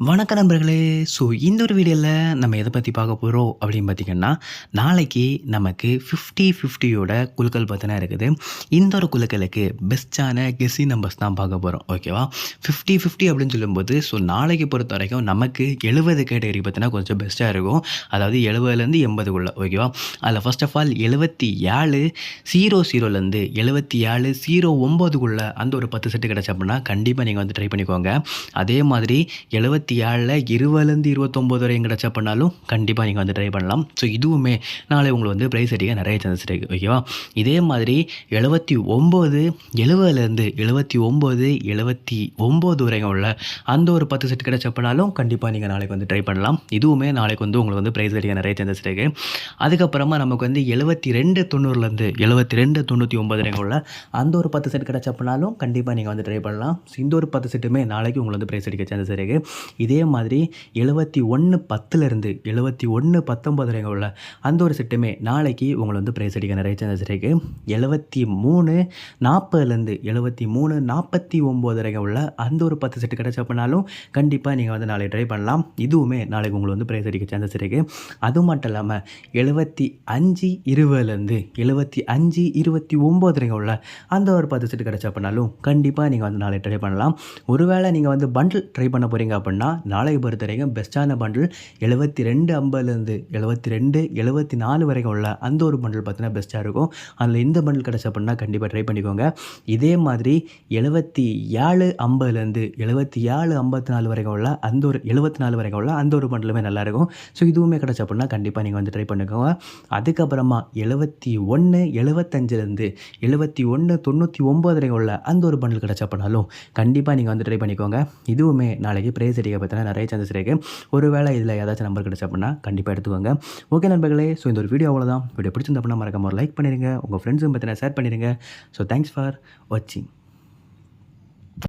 வணக்க நண்பர்களே. ஸோ இந்த ஒரு வீடியோவில் நம்ம எதை பற்றி பார்க்க போகிறோம் அப்படின்னு பார்த்திங்கன்னா நாளைக்கு நமக்கு ஃபிஃப்டி ஃபிஃப்டியோட குழுக்கள் பார்த்தோன்னா இருக்குது. இந்த ஒரு குழுக்களுக்கு பெஸ்ட்டான கெஸி நம்பர்ஸ் தான் பார்க்க போகிறோம் ஓகேவா ஃபிஃப்டி ஃபிஃப்டி அப்படின்னு சொல்லும்போது ஸோ நாளைக்கு பொறுத்த வரைக்கும் நமக்கு எழுபது கேட்டகரி பார்த்தீங்கன்னா கொஞ்சம் பெஸ்ட்டாக இருக்கும். அதாவது எழுபதுலேருந்து எண்பதுக்குள்ளே. ஓகேவா அதில் ஃபர்ஸ்ட் ஆஃப் ஆல் எழுபத்தி ஏழு ஜீரோ ஜீரோலேருந்து எழுபத்தி ஏழு ஜீரோ ஒம்போதுக்குள்ளே அந்த ஒரு பத்து செட்டு கிடச்சி அப்படின்னா கண்டிப்பாக நீங்கள் வந்து ட்ரை பண்ணிக்கோங்க. அதே மாதிரி எழுபத்தி இருபத்தி ஏழில் இருபதுலேருந்து இருபத்தொம்போது வரையும் கிடச்சா பண்ணாலும் கண்டிப்பாக நீங்கள் வந்து ட்ரை பண்ணலாம். ஸோ இதுவுமே நாளை உங்களுக்கு வந்து ப்ரைஸ் அடிக்க நிறைய சான்சஸ் இருக்குது ஓகேவா இதே மாதிரி எழுபத்தி ஒம்பது எழுபதுலேருந்து எழுபத்தி ஒம்பது எழுபத்தி ஒம்பது வரைக்கும் உள்ள அந்த ஒரு பத்து செட் கிடச்ச பண்ணாலும் கண்டிப்பாக நீங்கள் நாளைக்கு வந்து ட்ரை பண்ணலாம். இதுவுமே நாளைக்கு வந்து உங்களுக்கு வந்து ப்ரைஸ் அடிக்க நிறைய சான்சஸ் இருக்குது அதுக்கப்புறமா நமக்கு வந்து எழுபத்தி ரெண்டு தொண்ணூறுலேருந்து எழுபத்தி ரெண்டு தொண்ணூற்றி ஒம்பது வரைக்கும் உள்ள அந்த ஒரு பத்து செட் கிடச்ச பண்ணாலும் கண்டிப்பாக நீங்கள் வந்து ட்ரை பண்ணலாம். இந்த ஒரு பத்து செட்டுமே நாளைக்கு உங்களுக்கு வந்து ப்ரைஸ் அடிக்க சான்சஸ் இருக்குது இதே மாதிரி எழுபத்தி ஒன்று பத்துலேருந்து எழுபத்தி ஒன்று பத்தொம்பது உள்ள அந்த ஒரு செட்டுமே நாளைக்கு உங்களை வந்து ப்ரைஸ் அடிக்க நிறைய சான்சஸ் இருக்குது எழுபத்தி மூணு நாற்பதுலேருந்து எழுபத்தி மூணு நாற்பத்தி ஒம்பது வரைக்கும் உள்ள அந்த ஒரு பத்து செட்டு கிடச்ச அப்படின்னாலும் கண்டிப்பாக நீங்கள் வந்து நாளைக்கு ட்ரை பண்ணலாம். இதுவுமே நாளைக்கு உங்களுக்கு வந்து ப்ரைஸ் அடிக்க சான்சஸ் இருக்குது அது மட்டும் இல்லாமல் எழுபத்தி அஞ்சு இருபதுலேருந்து எழுபத்தி அஞ்சு இருபத்தி ஒம்பது வரைக்கும் உள்ள அந்த ஒரு பத்து செட்டு கிடச்ச அப்படின்னாலும் கண்டிப்பாக நீங்கள் வந்து நாளைக்கு ட்ரை பண்ணலாம். ஒருவேளை நீங்கள் வந்து பண்டில் ட்ரை பண்ண போகிறீங்க அப்படின்னா நாளைய பொறுத்த வரைக்கும் பெஸ்ட்டான பண்டில் எழுபத்தி ரெண்டு ஐம்பதுலேருந்து எழுபத்தி ரெண்டு எழுபத்தி நாலு வரைக்கும் உள்ள அந்த ஒரு பண்டில் பார்த்தீங்கன்னா பெஸ்ட்டாக இருக்கும். அதில் இந்த பண்டில் கிடச்ச அப்படின்னா கண்டிப்பாக ட்ரை பண்ணிக்கோங்க. இதே மாதிரி எழுபத்தி ஏழு ஐம்பதுலேருந்து எழுபத்தி ஏழு ஐம்பத்தி நாலு வரைக்கும் உள்ள அந்த ஒரு எழுபத்தி நாலு வரைக்கும் உள்ள அந்த ஒரு பண்டிலுமே நல்லாயிருக்கும் ஸோ இதுவுமே கிடச்ச அப்படின்னா கண்டிப்பாக நீங்கள் வந்து ட்ரை பண்ணிக்கோங்க. அதுக்கப்புறமா எழுபத்தி ஒன்று எழுபத்தஞ்சிலேருந்து எழுபத்தி ஒன்று தொண்ணூற்றி ஒம்பது வரைக்கும் உள்ள அந்த ஒரு பண்டில் கிடச்ச அப்படின்னாலும் கண்டிப்பாக நீங்கள் வந்து ட்ரை பண்ணிக்கோங்க. இதுவுமே நாளைக்கு ப்ரைஸ் அடிக்க பார்த்தீங்கன்னா நிறைய சான்சஸ் இருக்குது ஒருவேளை இதில் ஏதாச்சும் நம்பர் கிடச்ச அப்படின்னா கண்டிப்பாக எடுத்துக்கோங்க. ஓகே நண்பர்களே ஸோ இந்த ஒரு வீடியோ அவ்வளோதான் வீடியோ பிடிச்சிருந்த அப்படின்னா மறக்காம ஒரு லைக் பண்ணிடுங்க உங்கள் ஃப்ரெண்ட்ஸும் பார்த்தீங்கன்னா ஷேர் பண்ணிடுங்க ஸோ தேங்க்ஸ் ஃபார் வாட்சிங்